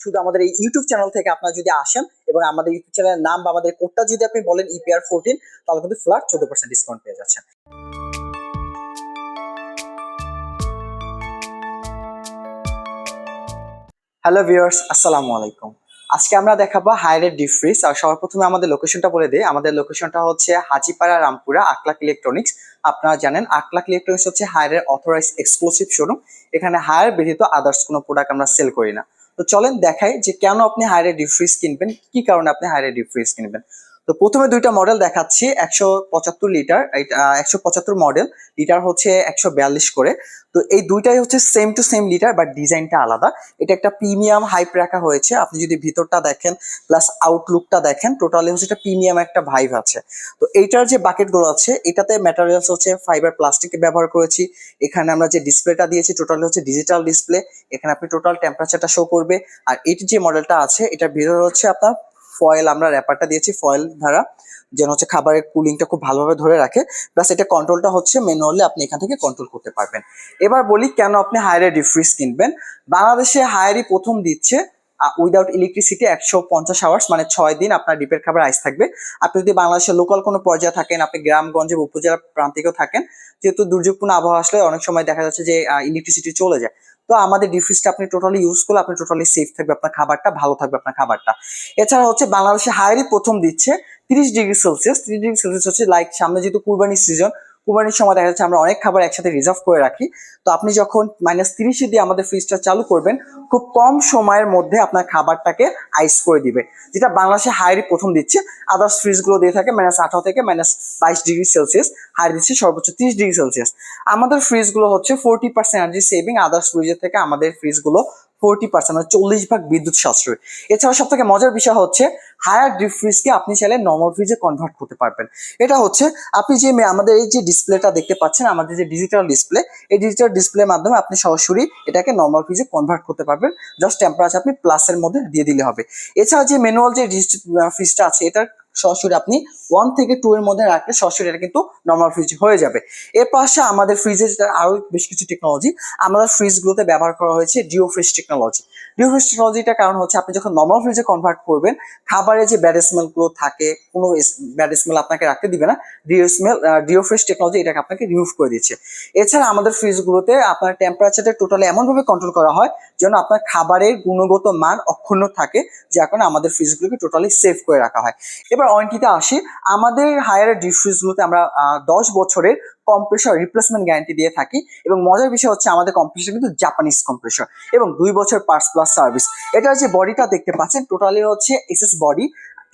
শুধু আমাদের এই ইউটিউব চ্যানেল থেকে আপনারা যদি আসেন এবং আমাদের ইউটিউব চ্যানেলের নাম বা আমাদের কোডটা যদি আপনি বলেন ইপিআর ফোরটিন তাহলে কিন্তু ফ্ল্যাট চোদ্দ পার্সেন্ট ডিসকাউন্ট পেয়ে যাচ্ছেন। হ্যালো ভিউয়ার্স আসসালামু আলাইকুম। আজকে আমরা দেখাবো হাইরের ডিপ ফ্রিজ আর সবার প্রথমে আমাদের লোকেশনটা বলে দিই। আমাদের লোকেশনটা হচ্ছে হাজিপাড়া রামপুরা আকলাক ইলেকট্রনিক্স আপনারা জানেন আকলাক ইলেকট্রনিক্স হচ্ছে হায়ারের অথরাইজ এক্সক্লুসিভ শোরুম এখানে হায়ার ব্যতীত আদার্স কোনো প্রোডাক্ট আমরা সেল করি না। তো চলেন দেখাই যে কেন আপনি হায়ারে ডিপ ফ্রিজ কিনবেন, কি কারণে আপনি হায়ারে ডিপ ফ্রিজ কিনবেন। তো প্রথমে দুইটা মডেল দেখাচ্ছি, একশো পঁচাত্তর লিটার একশো পঁচাত্তর মডেল লিটার হচ্ছে একশো বিয়াল্লিশ করে। তো এই দুইটাই হচ্ছে same to same litre but ডিজাইনটা আলাদা। এটা একটা প্রিমিয়াম হাইপ রাখা হয়েছে। আপনি যদি ভিতরটা দেখেন প্লাস আউটলুকটা দেখেন টোটালি হচ্ছে এটা প্রিমিয়াম একটা ভাইভ আছে। তো এইটার যে বাকেটগুলো আছে, এটাতে ম্যাটেরিয়ালস হচ্ছে ফাইবার প্লাস্টিক ব্যবহার করেছি। এখানে আমরা যে ডিসপ্লেটা দিয়েছি টোটালি হচ্ছে ডিজিটাল ডিসপ্লে এখানে আপনি টোটাল টেম্পারেচারটা শো করবে। আর এটি যে মডেলটা আছে, এটার ভিতরে হচ্ছে আপনার ফয়েল আমরা র্যাপারটা দিয়েছি ফয়েল দ্বারা যেন হচ্ছে খাবারের কুলিংটা খুব ভালোভাবে ধরে রাখে। প্লাস এটা কন্ট্রোলটা হচ্ছে ম্যানুয়ালি আপনি এখান থেকে কন্ট্রোল করতে পারবেন। এবার বলি কেন আপনি হায়ারে ডিফ্রিজ কিনবেন? বাংলাদেশে হায়ারই প্রথম দিচ্ছে উইদাউট ইলেকট্রিসিটি একশো পঞ্চাশ আওয়ার্স মানে ছয় দিন আপনার ডিপের খাবার আইস থাকবে। আপনি যদি বাংলাদেশের লোকাল কোনো পর্যায়ে থাকেন, আপনি গ্রামগঞ্জে উপজেলা প্রান্তিকেও থাকেন, যেহেতু দুর্যোগপূর্ণ আবহাওয়া আসলে অনেক সময় দেখা যাচ্ছে যে ইলেকট্রিসিটি চলে যায়। তো আমাদের ডিফ্রিজটা আপনি টোটালি ইউজ করলে আপনি টোটালি সেফ থাকবে, আপনার খাবারটা ভালো থাকবে, আপনার খাবারটা। এছাড়া হচ্ছে বাংলাদেশে হায়ারই প্রথম দিচ্ছে তিরিশ ডিগ্রি সেলসিয়াস তিরিশ ডিগ্রি সেলসিয়াস হচ্ছে লাইক সামনে যেহেতু কুরবানির সিজন কুরবানির সময় দেখা যাচ্ছে আমরা অনেক খাবার একসাথে রিজার্ভ করে রাখি। তো আপনি যখন মাইনাস তিরিশে দিয়ে আমাদের ফ্রিজটা চালু করবেন, খুব কম সময়ের মধ্যে আপনার খাবারটাকে আইস করে দিবে। যেটা বাংলাদেশে হায়ারই প্রথম দিচ্ছে। আদার্স ফ্রিজগুলো দিয়ে থাকে মাইনাস আঠারো থেকে মাইনাস বাইশ ডিগ্রি সেলসিয়াস হায়ার দিচ্ছে সর্বোচ্চ তিরিশ ডিগ্রি সেলসিয়াস আমাদের ফ্রিজগুলো হচ্ছে forty percent energy saving others ফ্রিজের থেকে আমাদের ফ্রিজগুলো ফোরটি পার্সেন্ট মানে চল্লিশ ভাগ বিদ্যুৎ সাশ্রয়। এছাড়া সব থেকে মজার বিষয় হচ্ছে হায়ার ডিপ ফ্রিজকে আপনি চাইলে নর্মাল ফ্রিজে কনভার্ট করতে পারবেন। এটা হচ্ছে, আপনি যে আমাদের এই যে ডিসপ্লেটা দেখতে পাচ্ছেন, আমাদের যে ডিজিটাল ডিসপ্লে এই ডিজিটাল ডিসপ্লের মাধ্যমে আপনি সরাসরি এটাকে নর্মাল ফ্রিজে কনভার্ট করতে পারবেন। জাস্ট টেম্পারেচার আপনি প্লাসের মধ্যে দিয়ে দিলে হবে। এছাড়া যে ম্যানুয়াল যে ফ্রিজটা আছে, এটার সরাসরি আপনি ওয়ান থেকে টু এর মধ্যে রাখলে সরাসরি এটা কিন্তু নর্মাল ফ্রিজ হয়ে যাবে। এর পাশে আমাদের ফ্রিজের আরও বেশ কিছু টেকনোলজি আমাদের ফ্রিজগুলোতে ব্যবহার করা হয়েছে deo fridge technology deo fridge টেকনোলজিটা কারণ হচ্ছে আপনি যখন নর্মাল ফ্রিজে কনভার্ট করবেন, খাবারে যে ব্যাড স্মেলগুলো থাকে, কোনো ব্যাড স্মেল আপনাকে রাখতে দিবে না deo smell deo fridge technology এটাকে আপনাকে রিমুভ করে দিচ্ছে। এছাড়া আমাদের ফ্রিজগুলোতে আপনার টেম্পারেচারটা টোটালি এমনভাবে কন্ট্রোল করা হয় যেন আপনার খাবারের গুণগত মান অক্ষুণ্ণ থাকে যার কারণে আমাদের ফ্রিজগুলোকে টোটালি সেভ করে রাখা হয়। এবার ওয়ারেন্টিতে আসি। আমাদের হায়ার ডিফিউজগুলোতে আমরা দশ বছরের কম্প্রেসর রিপ্লেসমেন্ট গ্যারান্টি দিয়ে থাকি এবং মজার বিষয় হচ্ছে আমাদের কম্প্রেসর কিন্তু জাপানিজ কম্প্রেসর এবং দুই বছর পার্স প্লাস সার্ভিস এটার যে বডিটা দেখতে পাচ্ছেন টোটালি হচ্ছে এসএস বডি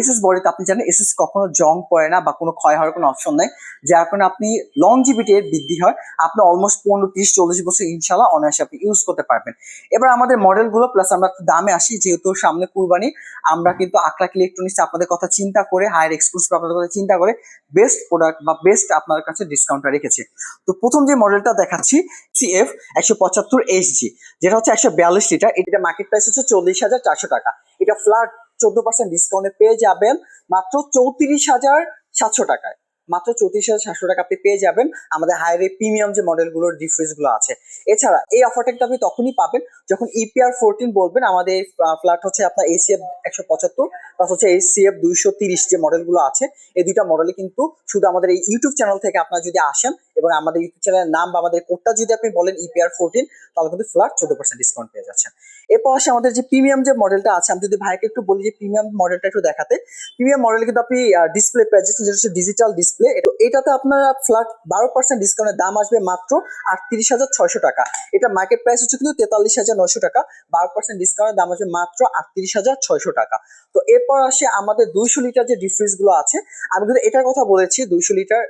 এসএস বডিতে আপনি জানেন, এসএস কখনো জং পড়ে না বা কোনো ক্ষয় হওয়ার কোনো অপশন নেই। যার কারণে আপনি লং লংজিভিটি এর বৃদ্ধি হয়। আপনি অলমোস্ট পনেরো, তিরিশ, চল্লিশ বছর ইনশাল্লাহ অনায়াসে আপনি ইউজ করতে পারবেন। এবার আমাদের মডেলগুলো প্লাস আমরা একটু দামে আসি, যেহেতু সামনে কুরবানি, আমরা কিন্তু আকলাক ইলেকট্রনিক্স আপনাদের কথা চিন্তা করে হায়ার এক্সক্লুসিভ আপনাদের কথা চিন্তা করে বেস্ট প্রোডাক্ট বা বেস্ট আপনার কাছে ডিসকাউন্টটা রেখেছে। তো প্রথম যে মডেলটা দেখাচ্ছি সিএফ একশো পঁচাত্তর এইচজি যেটা হচ্ছে একশো বিয়াল্লিশ লিটার। এটা মার্কেট প্রাইস হচ্ছে চল্লিশ হাজার চারশো টাকা। এটা ফ্ল্যাট চোদ্দ পার্সেন্ট ডিসকাউন্টে পেয়ে যাবেন। মাত্র চৌত্রিশ হাজার সাতশো টাকায়। মাত্র চৌত্রিশ হাজার সাতশো টাকা আপনি পেয়ে যাবেন। আমাদের হায়ারে প্রিমিয়াম যে মডেলগুলোর ডিফারেন্সগুলো আছে। এছাড়া এই অফারটা কিন্তু আপনি তখনই পাবেন যখন ইপিআর ফোরটিন বলবেন। আমাদের ফ্ল্যাট হচ্ছে আপনার এসিএফ একশো পঁচাত্তর প্লাস হচ্ছে এসিএফ দুইশো তিরিশ যে মডেলগুলো আছে। এই দুইটা মডেলে কিন্তু শুধু আমাদের এই ইউটিউব চ্যানেল থেকে আপনার যদি আসেন এবং আমাদের ইউটিউব চ্যানেলের নাম বা আমাদের কোডটা যদি আপনি বলেন ইপিআর ফোরটিন তাহলে কিন্তু ফ্ল্যাট চোদ্দ পার্সেন্ট ডিসকাউন্ট পেয়ে যাচ্ছেন। এরপর আসে আমাদের যে প্রিমিয়াম যে মডেলটা আছে, আমি যদি ভাইকে একটু বলি যে প্রিমিয়াম মডেলটা একটু দেখাতে। প্রিমিয়াম মডেল কিন্তু আপনি ডিসপ্লে পেয়ে যাচ্ছেন যেটা হচ্ছে ডিজিটাল ডিসপ্লে এটাতে আপনার ফ্ল্যাট বারো পার্সেন্ট ডিসকাউন্টের দাম আসবে মাত্র আটত্রিশ হাজার ছয়শো টাকা। এটা মার্কেট প্রাইস হচ্ছে কিন্তু তেতাল্লিশ হাজার নয়শো টাকা, বারো পার্সেন্ট ডিসকাউন্টের দাম আসবে মাত্র আটত্রিশ হাজার ছয়শো টাকা। তো এরপর আসে আমাদের দুইশো লিটার যে ডিফ্রিজগুলো আছে, আমি কিন্তু এটার কথা বলেছি, দুইশো লিটার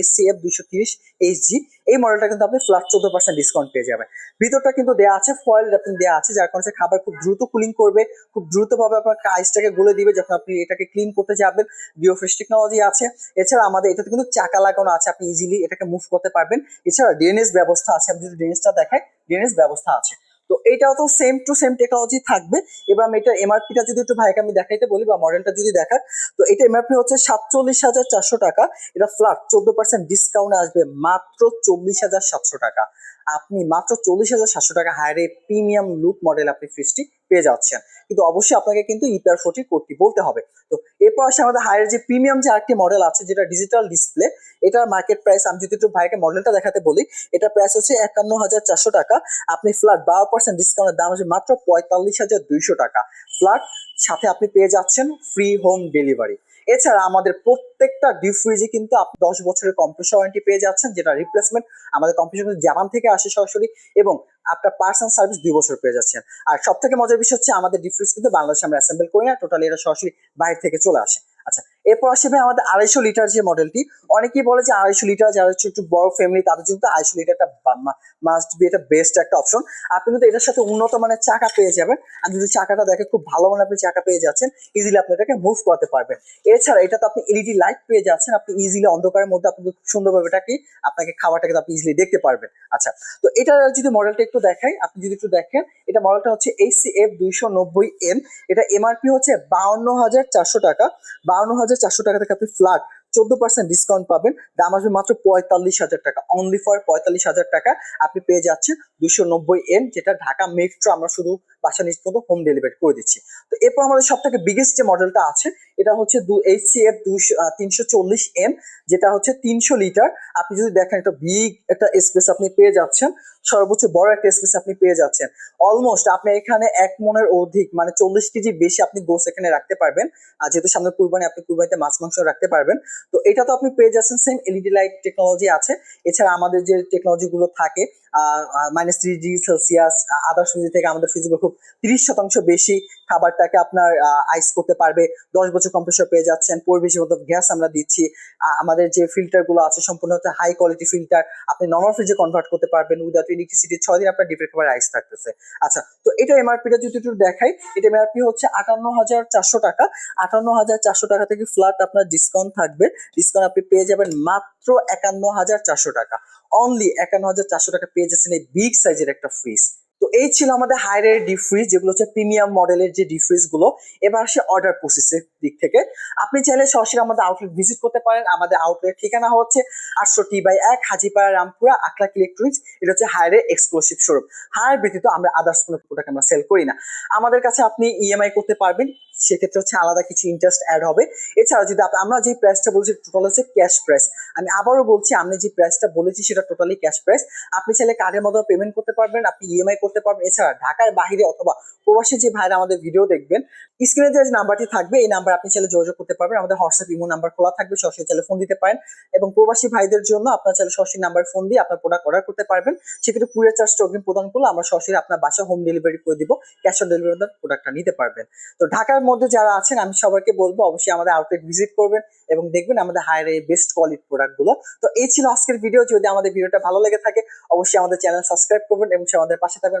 এসসিএফ দুইশো তিরিশ এইচজি এই মডেলটা কিন্তু আপনি ফ্ল্যাট চোদ্দ পার্সেন্ট ডিসকাউন্ট পেয়ে যাবেন। ভিতরটা কিন্তু দেওয়া আছে ফয়েল র্যাপিং দেওয়া আছে, যার কারণে খাবার খুব দ্রুত কুলিং করবে, খুব দ্রুতভাবে আপনার আইসটাকে গলে দিবে যখন আপনি এটাকে ক্লিন করতে যাবেন। বিওফ্রেশ টেকনোলজি আছে। এছাড়া আমাদের এটাতে কিন্তু চাকা লাগানো আছে, আপনি ইজিলি এটাকে মুভ করতে পারবেন। এছাড়া ড্রেনেজ ব্যবস্থা আছে, আপনি যদি ড্রেনেজটা দেখায় ড্রেনেজ ব্যবস্থা আছে। তো এটাও তো সেম টু সেম টেকনোলজি থাকবে। এবার এটা এমআরপি এমআরপিটা যদি একটু ভাইকে আমি দেখাইতে বলি বা মডেলটা যদি দেখা তো এটা এমআরপি হচ্ছে সাতচল্লিশ হাজার চারশো টাকা। এটা ফ্ল্যাট চোদ্দ পার্সেন্ট ডিসকাউন্ট আসবে মাত্র চল্লিশ হাজার সাতশো টাকা। আপনি মাত্র চল্লিশ হাজার সাতশো টাকা হায়ারে প্রিমিয়াম লুক মডেল আপনি ফ্রিজটি পেয়ে যাচ্ছেন। কিন্তু অবশ্যই আপনাকে কিন্তু ইপিআর ফোরটি কোডটি বলতে হবে। তো এরপর আসে আমাদের হায়ার যে প্রিমিয়াম যে আরেকটি মডেল আছে, যেটা ডিজিটাল ডিসপ্লে এটার মার্কেট প্রাইস আমি যদি একটু ভাইকে মডেলটা দেখাতে বলি, এটা প্রাইস হচ্ছে একান্ন হাজার চারশো টাকা। আপনি ফ্ল্যাট বারো পার্সেন্ট ডিসকাউন্টের দাম হচ্ছে মাত্র পঁয়তাল্লিশ হাজার দুইশো টাকা। ফ্ল্যাট সাথে আপনি পেয়ে যাচ্ছেন ফ্রি হোম ডেলিভারি এছাড়া আমাদের প্রত্যেকটা ডিপ ফ্রিজে কিন্তু আপনি দশ বছরের কম্প্রেসার ওয়ারেন্টি পেয়ে যাচ্ছেন, যেটা রিপ্লেসমেন্ট আমাদের কম্প্রেসার জাপান থেকে আসে সরাসরি এবং আপনার পার্সোনাল সার্ভিস দুই বছর পেয়ে যাচ্ছেন। আর সব থেকে মজার বিষয় হচ্ছে আমাদের ডিপ ফ্রিজ কিন্তু বাংলাদেশে আমরা অ্যাসেম্বল করি না টোটালি এটা সরাসরি বাইরে থেকে চলে আসে। এরপর আসবে আমাদের আড়াইশো লিটার যে মডেলটি অনেকেই বলে যে আড়াইশো লিটার, যারা হচ্ছে একটু বড় ফ্যামিলি তাদের জন্য আড়াইশো লিটারটা মাস্ট বি এটা বেস্ট একটা অপশন আপনি কিন্তু এটার সাথে উন্নত মানের চাকা পেয়ে যাবেন। আর যদি চাকাটা দেখে খুব ভালো মানের আপনি চাকা পেয়ে যাচ্ছেন ইজিলি আপনি এটাকে মুভ করতে পারবেন। এছাড়া এটা তো আপনি এলইডি লাইট পেয়ে যাচ্ছেন, আপনি ইজিলি অন্ধকারের মধ্যে আপনি খুব সুন্দরভাবে এটাকে, আপনাকে খাবারটাকে আপনি ইজিলি দেখতে পারবেন। আচ্ছা তো এটা যদি মডেলটা একটু দেখাই, আপনি যদি একটু দেখেন, এটা মডেলটা হচ্ছে এইচসি এফ দুইশো নব্বই এম এটা এমআরপি হচ্ছে বাউন্ন হাজার চারশো টাকা। বাউন্ন হাজার চারশো টাকা থেকে আপনি ফ্ল্যাট চোদ্দ পার্সেন্ট ডিসকাউন্ট পাবেন। দাম আসবে মাত্র পঁয়তাল্লিশ হাজার টাকা। অনলি ফর পঁয়তাল্লিশ হাজার টাকা আপনি পেয়ে যাচ্ছেন। দুশো নব্বই এন, যেটা ঢাকা মেট্রো আমরা শুধু বাসা নিচ পর্যন্ত হোম ডেলিভারি করে দিচ্ছি। তো এরপর আমাদের সব থেকে বিগেস্ট যে মডেলটা আছে, এটা হচ্ছে দু এইচ সি এফ দুশো তিনশো চল্লিশ এন, যেটা হচ্ছে তিনশো লিটার। আপনি যদি দেখেন একটা বিগ একটা স্পেস আপনি পেয়ে যাচ্ছেন, সর্বোচ্চ বড় একটা স্পেস আপনি পেয়ে যাচ্ছেন। অলমোস্ট আপনি এখানে এক মনের অধিক মানে চল্লিশ কেজি বেশি আপনি গোস এখানে রাখতে পারবেন। আর যেহেতু সামনে কুরবানি, আপনি কুরবানিতে মাছ, মাংস রাখতে পারবেন। তো এটা তো আপনি পেয়ে যাচ্ছেন সেম এলইডি লাইট টেকনোলজি আছে। এছাড়া আমাদের যে টেকনোলজি গুলো থাকে মাইনাস থ্রি জি সেলসিয়াস আদার্স ফ্রিজ থেকে আমাদের ফ্রিজগুলো খুব তিরিশ শতাংশ বেশি খাবারটাকে আপনার আইস করতে পারবে। দশ বছর কম্প্রেসর পেয়ে যাচ্ছেন পরিবেশের মতো গ্যাস আমরা দিচ্ছি। আমাদের যে ফিল্টারগুলো আছে, সম্পূর্ণ হচ্ছে হাই কোয়ালিটি ফিল্টার আপনি নর্মাল ফ্রিজে কনভার্ট করতে পারবেন উইদাউট ইলেকট্রিসিটি ছয় দিন আপনার ডিপের খাবার আইস থাকতেছে। আচ্ছা তো এটা এমআরপিটা যদি একটু দেখাই, এটা এমআরপি হচ্ছে আটান্ন হাজার চারশো টাকা। আটান্ন হাজার চারশো টাকা থেকে ফ্ল্যাট আপনার ডিসকাউন্ট থাকবে। ডিসকাউন্ট আপনি পেয়ে যাবেন মাত্র একান্ন হাজার চারশো টাকা। অনলি একান্ন হাজার চারশো টাকা পেয়ে যাচ্ছেন এই বিগ সাইজের একটা ফ্রিজ এই ছিল আমাদের হায়ারের ডিপ ফ্রিজ যেগুলো হচ্ছে প্রিমিয়াম মডেলের যে ডিপ ফ্রিজগুলো। এবার আসে অর্ডার প্রসেসের দিক থেকে। আপনি চাইলে সরাসরি আমাদের আউটলেট ভিজিট করতে পারেন। আমাদের আউটলেট ঠিকানা হচ্ছে আটষট্টি বাই এক হাজিপাড়া রামপুরা আকলাক ইলেকট্রনিক্স এটা হচ্ছে হায়ারের এক্সক্লুসিভ শোরুম হায়ার ব্যতীত আমরা আদার্স কোনো প্রোডাক্ট আমরা সেল করি না। আমাদের কাছে আপনি ইএমআই করতে পারবেন। সেক্ষেত্রে হচ্ছে আলাদা কিছু ইন্টারেস্ট অ্যাড হবে। এছাড়া যদি আমরা যে প্রাইসটা বলছি টোটাল হচ্ছে ক্যাশ প্রাইস আমি আবারও বলছি, আমি যে প্রাইসটা বলেছি, সেটা টোটালি ক্যাশ প্রাইস আপনি চাইলে কার্ডের মাধ্যমে পেমেন্ট করতে পারবেন। আপনি ইএমআই করতে পারবেন। এছাড়া ঢাকার বাইরে অথবা প্রবাসী যে ভাইরা আমাদের ভিডিও দেখবেন স্ক্রিনে যে নাম্বারটি থাকবে, এই নাম্বার আপনি চাইলে যোগাযোগ করতে পারবেন। আমাদের হোয়াটসঅ্যাপ ইমো নাম্বার খোলা থাকবে, সরাসরি চাইলে ফোন দিতে পারেন। এবং প্রবাসী ভাইদের জন্য আপনার চাইলে সরাসরি নাম্বার ফোন দিয়ে আপনার প্রোডাক্ট অর্ডার করতে পারবেন। সেক্ষেত্রে কুরিয়ার চার্জটা অগ্রিম প্রদান করলে আমরা সরাসরি আপনার বাসা হোম ডেলিভারি করে দিব ক্যাশ অন ডেলিভারি প্রোডাক্টটা নিতে পারবেন। তো ঢাকার মধ্যে যারা আছেন, আমি সবাইকে বলব অবশ্যই আমাদের আউটলেট ভিজিট করবেন এবং দেখবেন আমাদের হায়ার এই বেস্ট কোয়ালিটি প্রোডাক্টগুলো তো এই ছিল আজকের ভিডিও যদি আমাদের ভিডিওটা ভালো লেগে থাকে, অবশ্যই আমাদের চ্যানেল সাবস্ক্রাইব করবেন এবং সে আমাদের পাশে থাকবেন।